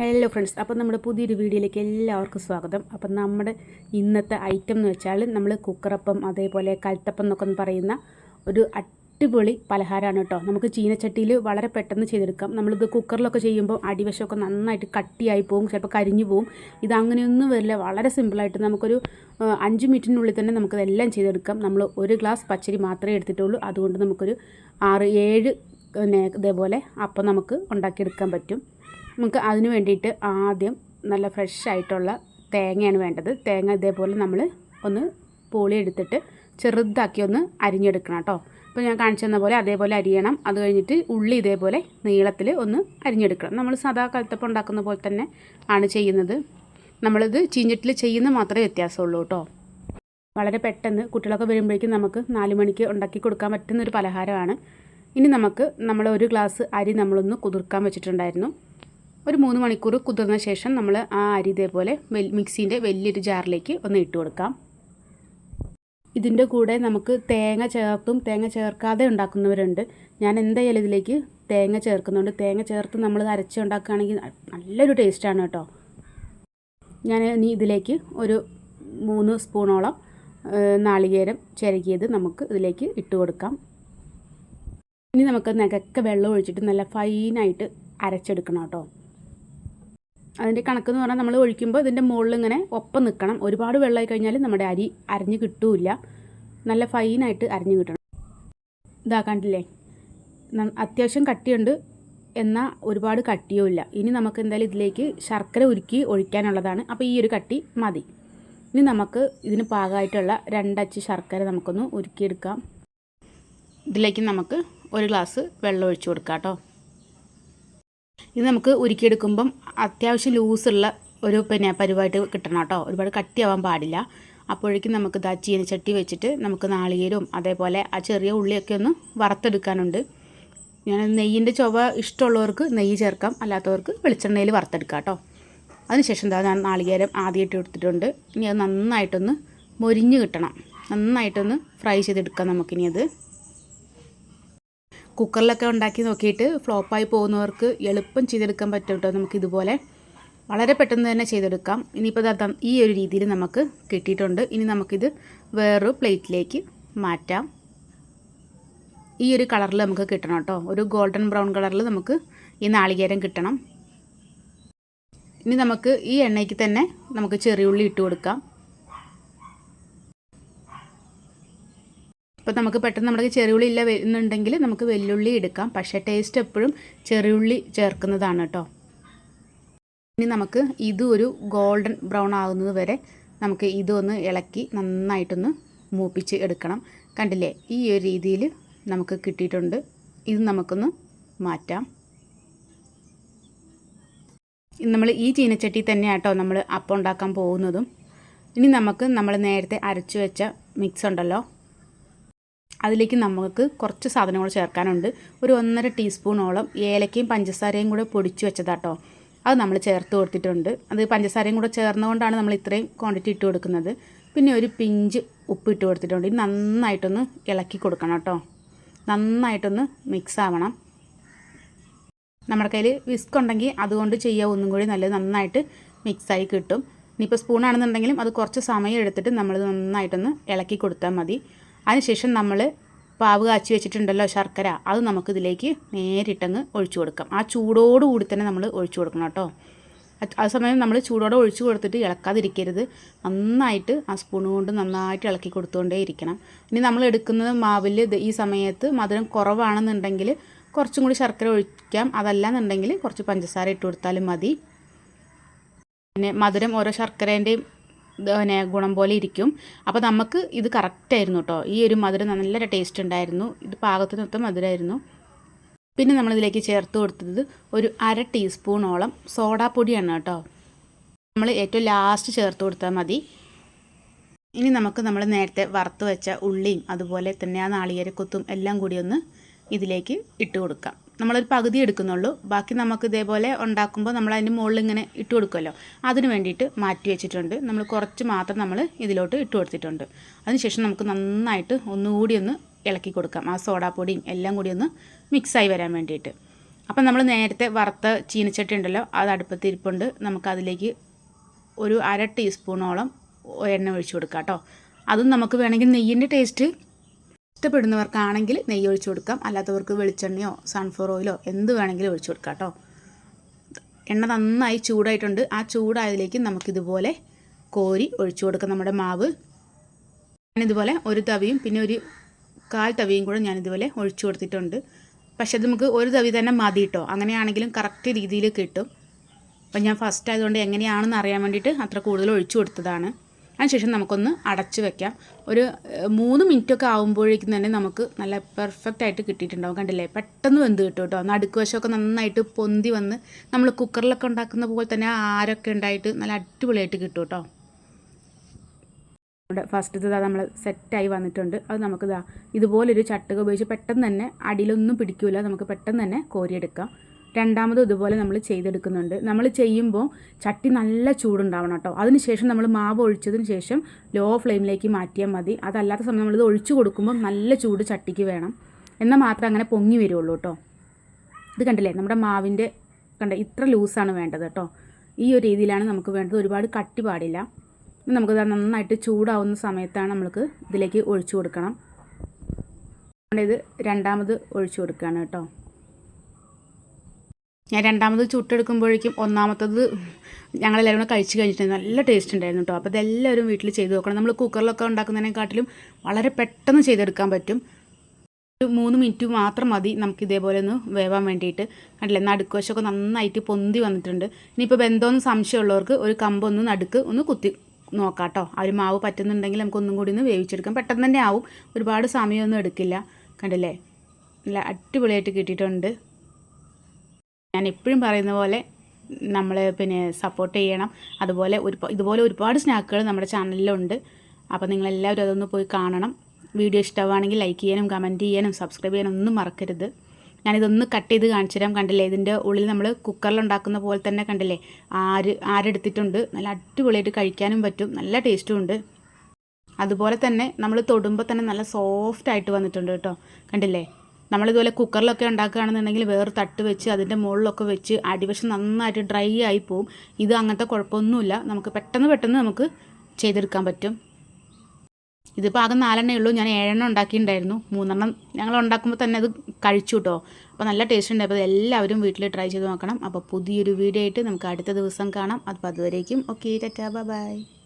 Hello friends അപ്പോൾ നമ്മുടെ പുതിയൊരു വീഡിയോയിലേക്ക് എല്ലാവർക്കും സ്വാഗതം. അപ്പം നമ്മുടെ ഇന്നത്തെ ഐറ്റം എന്ന് വെച്ചാൽ നമ്മൾ കുക്കറപ്പം അതേപോലെ കൽത്തപ്പം എന്നൊക്കെ പറയുന്ന ഒരു അടിപൊളി പലഹാരമാണ് കേട്ടോ. നമുക്ക് ചീനച്ചട്ടിയിൽ വളരെ പെട്ടെന്ന് ചെയ്തെടുക്കാം. നമ്മളിത് കുക്കറിലൊക്കെ ചെയ്യുമ്പോൾ അടിവശമൊക്കെ നന്നായിട്ട് കട്ടിയായി പോകും ചിലപ്പോൾ കരിഞ്ഞു പോകും. ഇത് അങ്ങനെയൊന്നും വരില്ല വളരെ സിമ്പിളായിട്ട് നമുക്കൊരു അഞ്ച് മിനിറ്റിനുള്ളിൽ തന്നെ നമുക്കതെല്ലാം ചെയ്തെടുക്കാം. നമ്മൾ ഒരു ഗ്ലാസ് പച്ചരി മാത്രമേ എടുത്തിട്ടുള്ളൂ. അതുകൊണ്ട് നമുക്കൊരു ആറ് ഏഴ് ഇതേപോലെ അപ്പം നമുക്ക് ഉണ്ടാക്കിയെടുക്കാൻ പറ്റും. നമുക്ക് അതിന് വേണ്ടിയിട്ട് ആദ്യം നല്ല ഫ്രഷ് ആയിട്ടുള്ള തേങ്ങയാണ് വേണ്ടത്. തേങ്ങ ഇതേപോലെ നമ്മൾ ഒന്ന് പോളി എടുത്തിട്ട് ചെറുതാക്കി ഒന്ന് അരിഞ്ഞെടുക്കണം കേട്ടോ. അപ്പോൾ ഞാൻ കാണിച്ചു തന്ന പോലെ അതേപോലെ അരിയണം. അത് കഴിഞ്ഞിട്ട് ഉള്ളി ഇതേപോലെ നീളത്തിൽ ഒന്ന് അരിഞ്ഞെടുക്കണം. നമ്മൾ സാധാ കലത്തപ്പം ഉണ്ടാക്കുന്ന പോലെ തന്നെ ആണ് ചെയ്യുന്നത്. നമ്മളിത് ചീഞ്ഞിട്ടിൽ ചെയ്യുന്ന മാത്രമേ വ്യത്യാസമുള്ളൂ കേട്ടോ. വളരെ പെട്ടെന്ന് കുട്ടികളൊക്കെ വരുമ്പോഴേക്കും നമുക്ക് നാല് മണിക്ക് ഉണ്ടാക്കി കൊടുക്കാൻ പറ്റുന്നൊരു പലഹാരമാണ്. ഇനി നമുക്ക് നമ്മൾ ഒരു ഗ്ലാസ് അരി നമ്മളൊന്ന് കുതിർക്കാൻ വെച്ചിട്ടുണ്ടായിരുന്നു. ഒരു മൂന്ന് മണിക്കൂർ കുതിർന്ന ശേഷം നമ്മൾ ആ അരി ഇതേപോലെ മിക്സീന്റെ വലിയൊരു ജാറിലേക്ക് ഒന്ന് ഇട്ട് കൊടുക്കാം. ഇതിന്റെ കൂടെ നമുക്ക് തേങ്ങ ചേർത്തും തേങ്ങ ചേർക്കാതെ ഉണ്ടാക്കുന്നവരുണ്ട്. ഞാൻ എന്തായാലും ഇതിലേക്ക് തേങ്ങ ചേർക്കുന്നുണ്ട്. തേങ്ങ ചേർത്ത് നമ്മൾ അരച്ച് ഉണ്ടാക്കുകയാണെങ്കിൽ നല്ലൊരു ടേസ്റ്റാണ് കേട്ടോ. ഞാൻ ഇനി ഇതിലേക്ക് ഒരു മൂന്ന് സ്പൂണോളം നാളികേരം ചിരകിയത് നമുക്ക് ഇതിലേക്ക് ഇട്ട് കൊടുക്കാം. ഇനി നമുക്ക് നകക്കെ വെള്ളം ഒഴിച്ചിട്ട് നല്ല ഫൈനായിട്ട് അരച്ചെടുക്കണം കേട്ടോ. അതിന്റെ കണക്കെന്ന് പറഞ്ഞാൽ നമ്മൾ ഒഴിക്കുമ്പോൾ ഇതിന്റെ മുകളിൽ ഇങ്ങനെ ഒപ്പം നിൽക്കണം ഒരുപാട് വെള്ളമായി കഴിഞ്ഞാൽ നമ്മുടെ അരി അരിഞ്ഞ് കിട്ടൂല നല്ല ഫൈനായിട്ട് അരിഞ്ഞ് കിട്ടണം. ഇതാക്കാണ്ടില്ലേ അത്യാവശ്യം കട്ടിയുണ്ട്. എന്നാൽ ഒരുപാട് കട്ടിയുമില്ല ഇനി നമുക്ക് എന്തായാലും ഇതിലേക്ക് ശർക്കര ഉരുക്കി ഒഴിക്കാനുള്ളതാണ്. അപ്പോൾ ഈ ഒരു കട്ടി മതി. ഇനി നമുക്ക് ഇതിന് പാകമായിട്ടുള്ള രണ്ടച്ച് ശർക്കര നമുക്കൊന്ന് ഉരുക്കിയെടുക്കാം. ഇതിലേക്ക് നമുക്ക് ഒരു ഗ്ലാസ് വെള്ളം ഒഴിച്ചു കൊടുക്കാം കേട്ടോ. ഇത് നമുക്ക് ഉരുക്കിയെടുക്കുമ്പം അത്യാവശ്യം ലൂസുള്ള ഒരു പിന്നെ പരുവായിട്ട് കിട്ടണം കേട്ടോ. ഒരുപാട് കട്ടിയാവാൻ പാടില്ല. അപ്പോഴേക്കും നമുക്ക് ഇതാ ചീനച്ചട്ടി വെച്ചിട്ട് നമുക്ക് നാളികേരവും അതേപോലെ ആ ചെറിയ ഉള്ളിയൊക്കെ ഒന്ന് വറുത്തെടുക്കാനുണ്ട്. ഞാൻ നെയ്യിന്റെ ചൊവ ഇഷ്ടമുള്ളവർക്ക് നെയ്യ് ചേർക്കാം അല്ലാത്തവർക്ക് വെളിച്ചെണ്ണയിൽ വറുത്തെടുക്കാം കേട്ടോ. അതിനുശേഷം എന്താ ഞാൻ നാളികേരം ആദ്യമായിട്ട് എടുത്തിട്ടുണ്ട് ഇനി അത് നന്നായിട്ടൊന്ന് മൊരിഞ്ഞ് കിട്ടണം. നന്നായിട്ടൊന്ന് ഫ്രൈ ചെയ്തെടുക്കാം നമുക്കിനി അത്. കുക്കറിലൊക്കെ ഉണ്ടാക്കി നോക്കിയിട്ട് ഫ്ലോപ്പായി പോകുന്നവർക്ക് എളുപ്പം ചെയ്തെടുക്കാൻ പറ്റും കേട്ടോ നമുക്ക് ഇതുപോലെ. വളരെ പെട്ടെന്ന് തന്നെ ചെയ്തെടുക്കാം. ഇനിയിപ്പോൾ ദം- ഈ ഒരു രീതിയിൽ നമുക്ക് കിട്ടിയിട്ടുണ്ട്. ഇനി നമുക്കിത് വേറൊരു പ്ലേറ്റിലേക്ക് മാറ്റാം. ഈ ഒരു കളറിൽ നമുക്ക് കിട്ടണം കേട്ടോ. ഒരു ഗോൾഡൻ ബ്രൗൺ കളറിൽ നമുക്ക് ഈ നാളികേരം കിട്ടണം. ഇനി നമുക്ക് ഈ എണ്ണയ്ക്ക് തന്നെ നമുക്ക് ചെറിയുള്ളി ഇട്ട് കൊടുക്കാം. ഇപ്പോൾ നമുക്ക് പെട്ടെന്ന് നമ്മുടെ ചെറിയുള്ളി ഇല്ല വരുന്നുണ്ടെങ്കിൽ നമുക്ക് വെല്ലുള്ളി എടുക്കാം. പക്ഷേ ടേസ്റ്റ് എപ്പോഴും ചെറിയുള്ളി ചേർക്കുന്നതാണ് കേട്ടോ. ഇനി നമുക്ക് ഇത് ഒരു ഗോൾഡൻ ബ്രൗൺ ആകുന്നത് വരെ നമുക്ക് ഇതൊന്ന് ഇളക്കി നന്നായിട്ടൊന്ന് മൂപ്പിച്ച് എടുക്കണം. കണ്ടില്ലേ? ഈ ഒരു രീതിയിൽ നമുക്ക് കിട്ടിയിട്ടുണ്ട്. ഇത് നമുക്കൊന്ന് മാറ്റാം. നമ്മൾ ഈ ചീനച്ചട്ടി തന്നെയാട്ടോ നമ്മൾ അപ്പം ഉണ്ടാക്കാൻ പോകുന്നതും. ഇനി നമുക്ക് നമ്മൾ നേരത്തെ അരച്ചു വെച്ച മിക്സ് ഉണ്ടല്ലോ. അതിലേക്ക് നമുക്ക് കുറച്ച് സാധനങ്ങൾ ചേർക്കാനുണ്ട്. ഒരു ഒന്നര ടീസ്പൂണോളം ഏലക്കയും പഞ്ചസാരയും കൂടെ പൊടിച്ചു വെച്ചതാട്ടോ. അത് നമ്മൾ ചേർത്ത് കൊടുത്തിട്ടുണ്ട്. അത് പഞ്ചസാരയും കൂടെ ചേർന്നുകൊണ്ടാണ് നമ്മൾ ഇത്രയും ക്വാണ്ടിറ്റി ഇട്ട് കൊടുക്കുന്നത്. പിന്നെ ഒരു പിഞ്ച് ഉപ്പ് ഇട്ട് കൊടുത്തിട്ടുണ്ട്. ഇത് നന്നായിട്ടൊന്ന് ഇളക്കി കൊടുക്കണം കേട്ടോ. നന്നായിട്ടൊന്ന് മിക്സ് ആവണം. നമ്മുടെ കയ്യിൽ വിസ്ക് ഉണ്ടെങ്കിൽ അതുകൊണ്ട് ചെയ്യുക ഒന്നും കൂടി നല്ലത് നന്നായിട്ട് മിക്സായി കിട്ടും. ഇനിയിപ്പോൾ സ്പൂണാണെന്നുണ്ടെങ്കിലും അത് കുറച്ച് സമയം എടുത്തിട്ട് നമ്മൾ നന്നായിട്ടൊന്ന് ഇളക്കി കൊടുത്താൽ മതി. അതിനുശേഷം നമ്മൾ പാവ് കാച്ചി വെച്ചിട്ടുണ്ടല്ലോ ശർക്കര അത് നമുക്കിതിലേക്ക് നേരിട്ടങ്ങ് ഒഴിച്ചു കൊടുക്കാം. ആ ചൂടോടുകൂടി തന്നെ നമ്മൾ ഒഴിച്ചു കൊടുക്കണം കേട്ടോ. ആ സമയം നമ്മൾ ചൂടോടെ ഒഴിച്ചു കൊടുത്തിട്ട് ഇളക്കാതിരിക്കരുത്. നന്നായിട്ട് ആ സ്പൂൺ കൊണ്ട് നന്നായിട്ട് ഇളക്കി കൊടുത്തുകൊണ്ടേ ഇരിക്കണം. ഇനി നമ്മൾ എടുക്കുന്നത് മാവിൽ ഈ സമയത്ത് മധുരം കുറവാണെന്നുണ്ടെങ്കിൽ കുറച്ചും കൂടി ശർക്കര ഒഴിക്കാം. അതല്ലാന്നുണ്ടെങ്കിൽ കുറച്ച് പഞ്ചസാര ഇട്ട് കൊടുത്താലും മതി. പിന്നെ മധുരം ഓരോ ശർക്കരേന്റെയും പിന്നെ ഗുണം പോലെ ഇരിക്കും. അപ്പോൾ നമുക്ക് ഇത് കറക്റ്റായിരുന്നു കേട്ടോ ഈ ഒരു മധുരം നല്ല ടേസ്റ്റ് ഉണ്ടായിരുന്നു. ഇത് പാകത്തിനൊത്ത മധുരമായിരുന്നു പിന്നെ നമ്മളിതിലേക്ക് ചേർത്ത് കൊടുത്തത് ഒരു അര ടീസ്പൂണോളം സോഡാപ്പൊടിയാണ് കേട്ടോ നമ്മൾ ഏറ്റവും ലാസ്റ്റ് ചേർത്ത് കൊടുത്താൽ മതി. ഇനി നമുക്ക് നമ്മൾ നേരത്തെ വറുത്ത് വെച്ച ഉള്ളിയും അതുപോലെ തന്നെ ആ നാളികേരക്കൊത്തും എല്ലാം കൂടി ഒന്ന് ഇതിലേക്ക് ഇട്ട് കൊടുക്കാം. നമ്മളൊരു പകുതി എടുക്കുന്നുള്ളൂ. ബാക്കി നമുക്ക് ഇതേപോലെ ഉണ്ടാക്കുമ്പോൾ നമ്മൾ അതിന്റെ മുകളിൽ ഇങ്ങനെ ഇട്ട് കൊടുക്കുമല്ലോ. അതിന് വേണ്ടിയിട്ട് മാറ്റി വെച്ചിട്ടുണ്ട്. നമ്മൾ കുറച്ച് മാത്രം നമ്മൾ ഇതിലോട്ട് ഇട്ട് കൊടുത്തിട്ടുണ്ട്. അതിനുശേഷം നമുക്ക് നന്നായിട്ട് ഒന്നുകൂടി ഒന്ന് ഇളക്കി കൊടുക്കാം. ആ സോഡാപ്പൊടിയും എല്ലാം കൂടി ഒന്ന് മിക്സായി വരാൻ വേണ്ടിയിട്ട്. അപ്പം നമ്മൾ നേരത്തെ വറുത്ത ചീനച്ചട്ടി ഉണ്ടല്ലോ അത് അടുപ്പത്ത് ഇരിപ്പുണ്ട്. നമുക്കതിലേക്ക് ഒരു അര ടീസ്പൂണോളം എണ്ണ ഒഴിച്ചു കൊടുക്കാം കേട്ടോ. അതും നമുക്ക് വേണമെങ്കിൽ നെയ്യിന്റെ ടേസ്റ്റ് ഇഷ്ടപ്പെടുന്നവർക്കാണെങ്കിൽ നെയ്യ് ഒഴിച്ചു കൊടുക്കാം. അല്ലാത്തവർക്ക് വെളിച്ചെണ്ണയോ സൺഫ്ലവർ ഓയിലോ എന്ത് വേണമെങ്കിലും ഒഴിച്ചു കൊടുക്കാം കേട്ടോ. എണ്ണ നന്നായി ചൂടായിട്ടുണ്ട്. ആ ചൂടായതിലേക്ക് നമുക്കിതുപോലെ കോരി ഒഴിച്ചു കൊടുക്കാം നമ്മുടെ മാവ്. ഞാനിതുപോലെ ഒരു തവിയും പിന്നെ ഒരു കാൽ തവിയും കൂടെ ഞാനിതുപോലെ ഒഴിച്ചു കൊടുത്തിട്ടുണ്ട്. പക്ഷെ അത് നമുക്ക് ഒരു തവി തന്നെ മതി കേട്ടോ. അങ്ങനെയാണെങ്കിലും കറക്റ്റ് രീതിയിൽ കിട്ടും. അപ്പം ഞാൻ ഫസ്റ്റ് ആയതുകൊണ്ട് എങ്ങനെയാണെന്ന് അറിയാൻ വേണ്ടിയിട്ട് അത്ര കൂടുതൽ ഒഴിച്ചു കൊടുത്തതാണ്. അതിനുശേഷം നമുക്കൊന്ന് അടച്ച് വെക്കാം. ഒരു മൂന്ന് മിനിറ്റൊക്കെ ആകുമ്പോഴേക്കും തന്നെ നമുക്ക് നല്ല പെർഫെക്റ്റ് ആയിട്ട് കിട്ടിയിട്ടുണ്ടാവും. കണ്ടില്ലേ? പെട്ടെന്ന് വെന്ത് കിട്ടും കേട്ടോ. നടുക്ക് വശമൊക്കെ നന്നായിട്ട് പൊന്തി വന്ന് നമ്മൾ കുക്കറിലൊക്കെ ഉണ്ടാക്കുന്ന പോലെ തന്നെ ആരൊക്കെ ഉണ്ടായിട്ട് നല്ല അടിപൊളിയായിട്ട് കിട്ടും കേട്ടോ. ഇവിടെ ഫസ്റ്റ് ഇതാ നമ്മൾ സെറ്റായി വന്നിട്ടുണ്ട്. അത് നമുക്ക് ഇതാ ഇതുപോലൊരു ചട്ടുക ഉപയോഗിച്ച് പെട്ടെന്ന് തന്നെ അടിയിലൊന്നും പിടിക്കില്ല നമുക്ക് പെട്ടെന്ന് തന്നെ കോരിയെടുക്കാം. രണ്ടാമതും ഇതുപോലെ നമ്മൾ ചെയ്തെടുക്കുന്നുണ്ട്. നമ്മൾ ചെയ്യുമ്പോൾ ചട്ടി നല്ല ചൂടുണ്ടാവണം കേട്ടോ. അതിനുശേഷം നമ്മൾ മാവ് ഒഴിച്ചതിന് ശേഷം ലോ ഫ്ലെയിമിലേക്ക് മാറ്റിയാൽ മതി. അതല്ലാത്ത സമയം നമ്മളിത് ഒഴിച്ചു കൊടുക്കുമ്പോൾ നല്ല ചൂട് ചട്ടിക്ക് വേണം. എന്നാൽ മാത്രമേ അങ്ങനെ പൊങ്ങി വരുള്ളൂ കേട്ടോ. ഇത് കണ്ടില്ലേ? നമ്മുടെ മാവിന്റെ കണ്ട ഇത്ര ലൂസാണ് വേണ്ടത് കേട്ടോ. ഈ ഒരു രീതിയിലാണ് നമുക്ക് വേണ്ടത്. ഒരുപാട് കട്ടി പാടില്ല. നമുക്കത് നന്നായിട്ട് ചൂടാവുന്ന സമയത്താണ് നമ്മൾക്ക് ഇതിലേക്ക് ഒഴിച്ചു കൊടുക്കണം. ഇത് രണ്ടാമത് ഒഴിച്ചു കൊടുക്കുകയാണ് കേട്ടോ. ഞാൻ രണ്ടാമത് ചുട്ടെടുക്കുമ്പോഴേക്കും ഒന്നാമത്തത് ഞങ്ങളെല്ലാവരും കൂടെ കഴിച്ച് കഴിഞ്ഞിട്ടുണ്ട് നല്ല ടേസ്റ്റ് ഉണ്ടായിരുന്നു കേട്ടോ അപ്പോൾ ഇതെല്ലാവരും വീട്ടിൽ ചെയ്ത് നോക്കണം. നമ്മൾ കുക്കറിലൊക്കെ ഉണ്ടാക്കുന്നതിനെക്കാട്ടിലും വളരെ പെട്ടെന്ന് ചെയ്തെടുക്കാൻ പറ്റും. ഒരു മൂന്ന് മിനിറ്റ് മാത്രം മതി നമുക്ക് ഇതേപോലെ ഒന്ന് വേവാൻ വേണ്ടിയിട്ട്. കണ്ടില്ലേ? നടുക്ക് വശമൊക്കെ നന്നായിട്ട് പൊന്തി വന്നിട്ടുണ്ട്. ഇനിയിപ്പോൾ ബന്ധമൊന്നും സംശയമുള്ളവർക്ക് ഒരു കമ്പൊന്ന് നടുക്ക് ഒന്ന് കുത്തി നോക്കാം കേട്ടോ ആ ഒരു മാവ് പറ്റുന്നുണ്ടെങ്കിൽ നമുക്ക് ഒന്നും കൂടി ഒന്ന് വേവിച്ചെടുക്കാം. പെട്ടെന്ന് തന്നെ ആവും. ഒരുപാട് സമയമൊന്നും എടുക്കില്ല. കണ്ടില്ലേ? നല്ല അടിപൊളിയായിട്ട് കിട്ടിയിട്ടുണ്ട്. ഞാൻ എപ്പോഴും പറയുന്ന പോലെ നമ്മൾ പിന്നെ സപ്പോർട്ട് ചെയ്യണം. അതുപോലെ ഒരു ഇതുപോലെ ഒരുപാട് സ്നാക്കുകൾ നമ്മുടെ ചാനലിലുണ്ട്. അപ്പോൾ നിങ്ങളെല്ലാവരും അതൊന്ന് പോയി കാണണം. വീഡിയോ ഇഷ്ടമാണെങ്കിൽ ലൈക്ക് ചെയ്യാനും കമന്റ് ചെയ്യാനും സബ്സ്ക്രൈബ് ചെയ്യാനും ഒന്നും മറക്കരുത്. ഞാനിതൊന്ന് കട്ട് ചെയ്ത് കാണിച്ചു തരാം. കണ്ടില്ലേ? ഇതിന്റെ ഉള്ളിൽ നമ്മൾ കുക്കറിൽ ഉണ്ടാക്കുന്ന പോലെ തന്നെ കണ്ടില്ലേ? ആര് ആരെടുത്തിട്ടുണ്ട്? നല്ല അടിപൊളിയായിട്ട് കഴിക്കാനും പറ്റും. നല്ല ടേസ്റ്റും ഉണ്ട്. അതുപോലെ തന്നെ നമ്മൾ തൊടുമ്പോൾ തന്നെ നല്ല സോഫ്റ്റ് ആയിട്ട് വന്നിട്ടുണ്ട് കേട്ടോ. കണ്ടില്ലേ? നമ്മളിതുപോലെ കുക്കറിലൊക്കെ ഉണ്ടാക്കുകയാണെന്നുണ്ടെങ്കിൽ വേറെ തട്ട് വെച്ച് അതിന്റെ മുകളിലൊക്കെ വെച്ച് അടിവശം നന്നായിട്ട് ഡ്രൈ ആയി പോവും. ഇത് അങ്ങനത്തെ കുഴപ്പമൊന്നുമില്ല. നമുക്ക് പെട്ടെന്ന് പെട്ടെന്ന് നമുക്ക് ചെയ്തെടുക്കാൻ പറ്റും. ഇതിപ്പോൾ ആകെ നാലെണ്ണേ ഉള്ളൂ. ഞാൻ ഏഴെണ്ണം ഉണ്ടാക്കിയിട്ടുണ്ടായിരുന്നു. മൂന്നെണ്ണം ഞങ്ങൾ ഉണ്ടാക്കുമ്പോൾ തന്നെ അത് കഴിച്ചു കേട്ടോ. അപ്പോൾ നല്ല ടേസ്റ്റ് ഉണ്ട്. അപ്പോൾ എല്ലാവരും വീട്ടിൽ ട്രൈ ചെയ്ത് നോക്കണം. അപ്പോൾ പുതിയൊരു വീഡിയോ ആയിട്ട് നമുക്ക് അടുത്ത ദിവസം കാണാം. അപ്പോൾ അതുവരേക്കും ഓക്കെ ടാറ്റാ ബൈ.